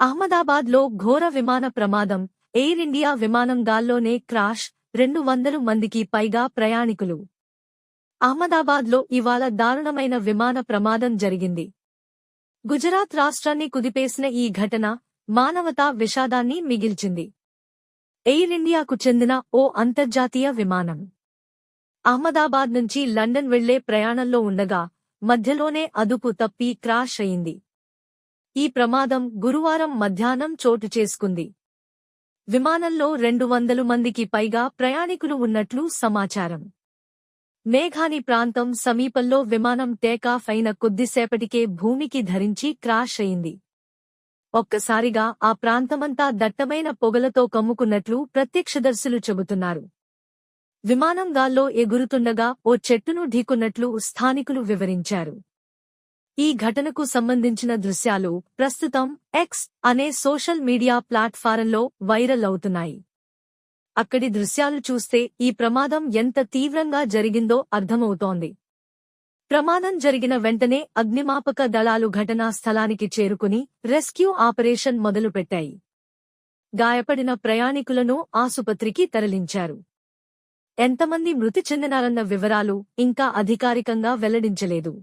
అహ్మదాబాద్లో ఘోర విమాన ప్రమాదం ఎయిర్ ఇండియా విమానం గాల్లోనే క్రాష్ రెండు వందలు మందికి పైగా ప్రయాణికులు. అహ్మదాబాద్లో ఇవాళ దారుణమైన విమాన ప్రమాదం జరిగింది. గుజరాత్ రాష్ట్రాన్ని కుదిపేసిన ఈ ఘటన మానవతా విషాదాన్ని మిగిల్చింది. ఎయిర్ ఇండియాకు చెందిన ఓ అంతర్జాతీయ విమానం. అహ్మదాబాద్ నుంచి లండన్ వెళ్ళే ప్రయాణంలో ఉండగా మధ్యలోనే అదుపు తప్పి క్రాష్ అయింది. ఈ ప్రమాదం గురువారం మధ్యాహ్నం చోటు చేసుకుంది. విమానంలో రెండు వందలు మందికి పైగా ప్రయాణికులు ఉన్నట్లు సమాచారం. మేఘాని ప్రాంతం సమీపంలో విమానం టేకాఫ్ అయిన కొద్దిసేపటికే భూమికి ధరించి క్రాష్ అయింది. ఒక్కసారిగా ఆ ప్రాంతమంతా దట్టమైన పొగలతో కమ్ముకున్నట్లు ప్రత్యక్షదర్శులు చెబుతున్నారు. విమానం గాల్లో ఎగురుతుండగా ఓ చెట్టును ఢీకున్నట్లు స్థానికులు వివరించారు. ఈ ఘటనకు సంబంధించిన దృశ్యాలు ప్రస్తుతం ఎక్స్ అనే సోషల్ మీడియా ప్లాట్ఫారంలో వైరల్ అవుతున్నాయి. అక్కడి దృశ్యాలు చూస్తే ఈ ప్రమాదం ఎంత తీవ్రంగా జరిగిందో అర్థమవుతోంది. ప్రమాదం జరిగిన వెంటనే అగ్నిమాపక దళాలు ఘటనా స్థలానికి చేరుకుని రెస్క్యూ ఆపరేషన్ మొదలుపెట్టాయి. గాయపడిన ప్రయాణికులను ఆసుపత్రికి తరలించారు. ఎంతమంది మృతి చెందినారన్న వివరాలు ఇంకా అధికారికంగా వెల్లడించలేదు.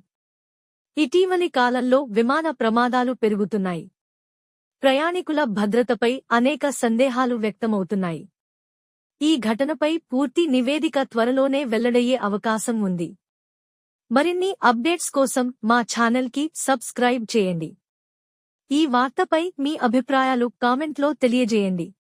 ఇటీవలి కాలంలో విమాన ప్రమాదాలు పెరుగుతున్నాయి. ప్రయాణికుల భద్రతపై అనేక సందేహాలు వ్యక్తమవుతున్నాయి. ఈ ఘటనపై పూర్తి నివేదిక త్వరలోనే వెల్లడయ్యే అవకాశం ఉంది. మరిన్ని అప్డేట్స్ కోసం మా ఛానల్కి సబ్స్క్రైబ్ చేయండి. ఈ వార్తపై మీ అభిప్రాయాలు కామెంట్లో తెలియజేయండి.